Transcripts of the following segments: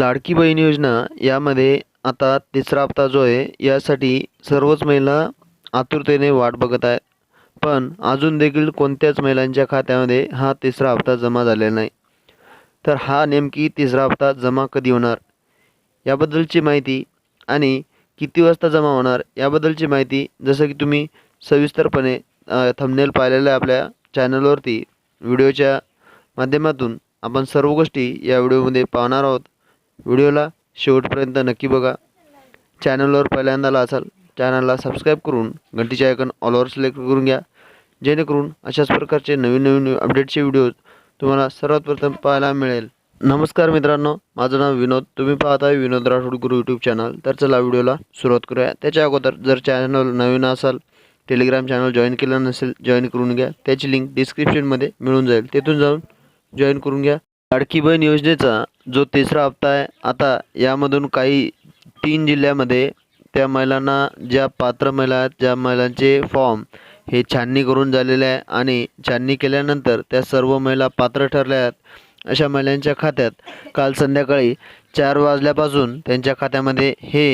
लाडकी बहीण योजना यामध्ये आता तिसरा हप्ता जो आहे यासाठी सर्वच महिला आतुरतेने वाट बघत आहेत. पण अजून देखील कोणत्याच महिलांच्या खात्यामध्ये हा तिसरा हप्ता जमा झालेला नाही. तर हा नेमकी तिसरा हप्ता जमा कधी होणार? याबद्दलची माहिती आणि किती वाजता जमा होणार याबद्दलची माहिती जसं की तुम्ही सविस्तरपणे थंबनेल पाहिलेलं आहे आपल्या चॅनलवरती व्हिडिओच्या माध्यमातून आपण सर्व गोष्टी या व्हिडिओमध्ये पाहणार आहोत. व्हिडिओला शेवटपर्यंत नक्की बघा. चॅनलवर पहिल्यांदा आला असाल चॅनलला सबस्क्राईब करून घंटीचे आयकन ऑलवर सिलेक्ट करून घ्या. जेणेकरून अशाच प्रकारचे नवीन नवीन अपडेटचे व्हिडिओज तुम्हाला सर्वात प्रथम पाहायला मिळेल. नमस्कार मित्रांनो माझं नाव विनोद. तुम्ही पाहत आहे विनोद राठोड गुरु यूट्यूब चॅनल तर चला व्हिडिओला सुरुवात करूया. त्याच्या अगोदर जर चॅनल नवीन असाल टेलिग्राम चॅनल जॉईन केलं नसेल जॉईन करून घ्या. त्याची लिंक डिस्क्रिप्शनमध्ये मिळून जाईल. तेथून जाऊन जॉईन करून घ्या. लाडकी बहीण योजनेचा जो तिसरा हप्ता आहे आता यामधून काही तीन जिल्ह्यामध्ये त्या महिलांना ज्या पात्र महिला आहेत ज्या महिलांचे फॉर्म हे छाननी करून झालेले आहे आणि छाननी केल्यानंतर त्या सर्व महिला पात्र ठरल्या आहेत अशा महिलांच्या खात्यात काल संध्याकाळी चार वाजल्यापासून त्यांच्या खात्यामध्ये हे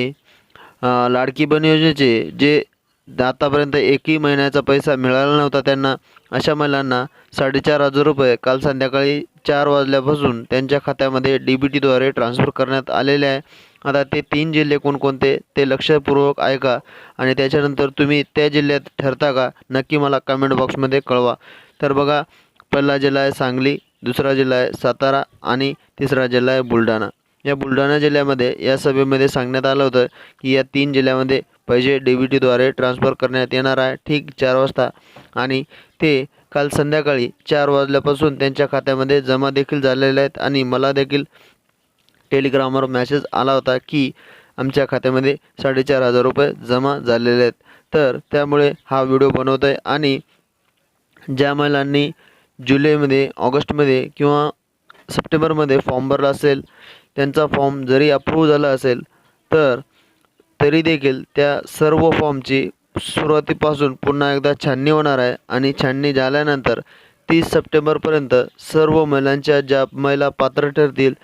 लाडकी बहीण योजनेचे जे आतापर्यंत एकही महिन्याचा पैसा मिळाला नव्हता त्यांना. अशा महिलांना साडेचार हजार रुपये काल संध्याकाळी चार वाजल्यापासून त्यांच्या खात्यामध्ये डी बी टीद्वारे ट्रान्स्फर करण्यात आलेले आहे. आता ते तीन जिल्हे कोणकोणते ते लक्षपूर्वक ऐका आणि त्याच्यानंतर तुम्ही त्या जिल्ह्यात ठरता का? नक्की मला कमेंट बॉक्समध्ये कळवा. तर बघा पहिला जिल्हा आहे सांगली दुसरा जिल्हा आहे सातारा आणि तिसरा जिल्हा आहे बुलढाणा. या बुलढाणा जिल्ह्यामध्ये या सभेमध्ये सांगण्यात आलं होतं की या तीन जिल्ह्यामध्ये पैसे डी बी टीद्वारे ट्रान्स्फर करण्यात येणार आहे. ठीक चार वाजता. आणि ते काल संध्याकाळी चार वाजल्यापासून त्यांच्या खात्यामध्ये जमा देखील झालेले आहेत. आणि मला देखील टेलिग्रामवर मॅसेज आला होता की आमच्या खात्यामध्ये साडेचार हजार रुपये जमा झालेले आहेत. तर त्यामुळे हा व्हिडिओ बनवत आहे आणि ज्या महिलांनी जुलैमध्ये ऑगस्टमध्ये किंवा सप्टेंबरमध्ये फॉर्म भरला असेल त्यांचा फॉर्म जरी अप्रूव्ह झाला असेल तर तरी देखील त्या सर्व फॉर्मची सुरुवातीपासून पुन्हा एकदा छाननी होणार आहे आणि छाननी झाल्यानंतर तीस सप्टेंबरपर्यंत सर्व महिलांच्या ज्या महिला पात्र ठरतील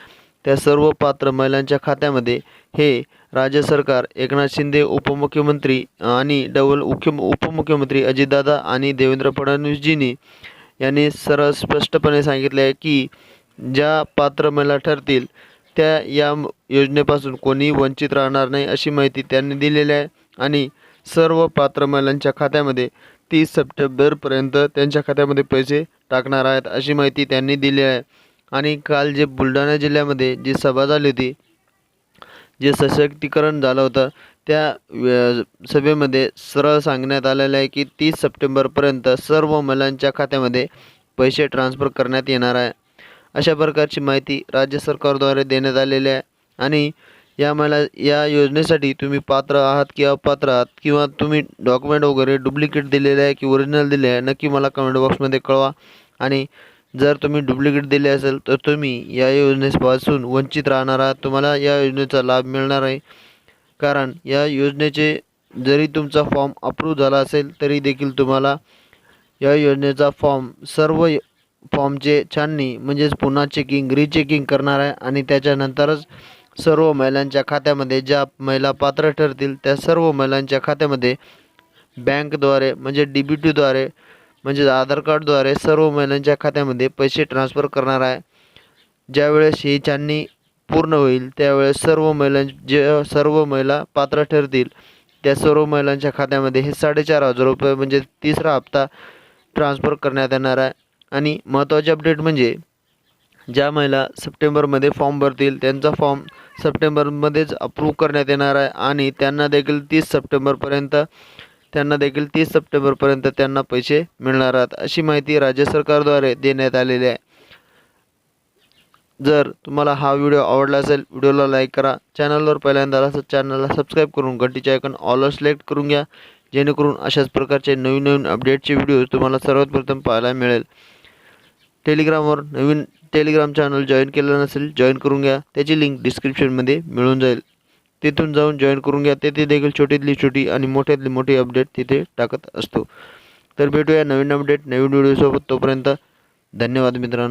त्या सर्व पात्र महिलांच्या खात्यामध्ये हे राज्य सरकार एकनाथ शिंदे उपमुख्यमंत्री आणि डबल उख्य उपमुख्यमंत्री अजितदादा आणि देवेंद्र फडणवीसजींनी यांनी सरळ स्पष्टपणे सांगितले आहे की ज्या पात्र महिला ठरतील त्या या योजनेपासून कोणी वंचित राहणार नाही अशी माहिती त्यांनी दिलेली आहे. आणि सर्व पात्र महिलांच्या खात्यामध्ये तीस सप्टेंबरपर्यंत त्यांच्या खात्यामध्ये पैसे टाकणार आहेत अशी माहिती त्यांनी दिली आहे. आणि काल जे बुलढाणा जिल्ह्यामध्ये जी सभा झाली होती जे सशक्तीकरण झालं होतं त्या व्य- सभेमध्ये सरळ सांगण्यात आलेलं आहे की तीस सप्टेंबरपर्यंत सर्व महिलांच्या खात्यामध्ये पैसे ट्रान्स्फर करण्यात येणार आहे. अशा प्रकारची माहिती राज्य सरकारद्वारे देण्यात आलेली आहे. आणि या मला या योजनेसाठी तुम्ही पात्र आहात की अपात्र आहात किंवा तुम्ही डॉक्युमेंट वगैरे डुप्लिकेट दिलेले आहे की ओरिजिनल दिले आहे नक्की मला कमेंट बॉक्समध्ये कळवा. आणि जर तुम्ही डुप्लिकेट दिले असेल तर तुम्ही या योजनेपासून वंचित राहणार आहात. तुम्हाला या योजनेचा लाभ मिळणार आहे. कारण या योजनेचे जरी तुमचा फॉर्म अप्रूव्ह झाला असेल तरी देखील तुम्हाला या योजनेचा फॉर्म सर्व फॉर्मचे छाननी म्हणजेच पुन्हा चेकिंग रिचेकिंग करणार आहे आणि त्याच्यानंतरच सर्व महिलांच्या खात्यामध्ये ज्या महिला पात्र ठरतील त्या सर्व महिलांच्या खात्यामध्ये बँकद्वारे म्हणजे डी बी टीद्वारे म्हणजे आधार कार्डद्वारे सर्व महिलांच्या खात्यामध्ये पैसे ट्रान्स्फर करणार आहे. ज्यावेळेस ही छाननी पूर्ण होईल त्यावेळेस सर्व महिलां जे सर्व महिला पात्र ठरतील त्या सर्व महिलांच्या खात्यामध्ये हे साडेचार हजार रुपये म्हणजे तिसरा हप्ता ट्रान्स्फर करण्यात येणार आहे. आणि महत्त्वाचे अपडेट म्हणजे ज्या महिला सप्टेंबरमध्ये फॉर्म भरतील त्यांचा फॉर्म सप्टेंबरमध्येच अप्रूव्ह करण्यात येणार आहे आणि त्यांना देखील तीस सप्टेंबरपर्यंत त्यांना देखील तीस सप्टेंबरपर्यंत त्यांना पैसे मिळणार आहेत. अशी माहिती राज्य सरकारद्वारे देण्यात आलेली आहे. जर तुम्हाला हा व्हिडिओ आवडला असेल व्हिडिओला लाईक करा. चॅनलवर पहिल्यांदा आला चॅनलला सबस्क्राईब करून घंटीचे आयकॉन ऑलवर सिलेक्ट करून घ्या. जेणेकरून अशाच प्रकारचे नवीन नवीन अपडेटचे व्हिडिओ तुम्हाला सर्वात प्रथम पाहायला मिळेल. टेलिग्रामवर नवीन टेलिग्राम चॅनल जॉईन केलं नसेल जॉईन करून घ्या. त्याची लिंक डिस्क्रिप्शनमध्ये मिळून जाईल. तिथून जाऊन जॉईन करून घ्या. तेथे देखील छोटीतली छोटी आणि मोठ्यातली मोठी अपडेट तिथे टाकत असतो. तर भेटूया नवीन अपडेट नवीन व्हिडिओसोबत तोपर्यंत धन्यवाद मित्रांनो.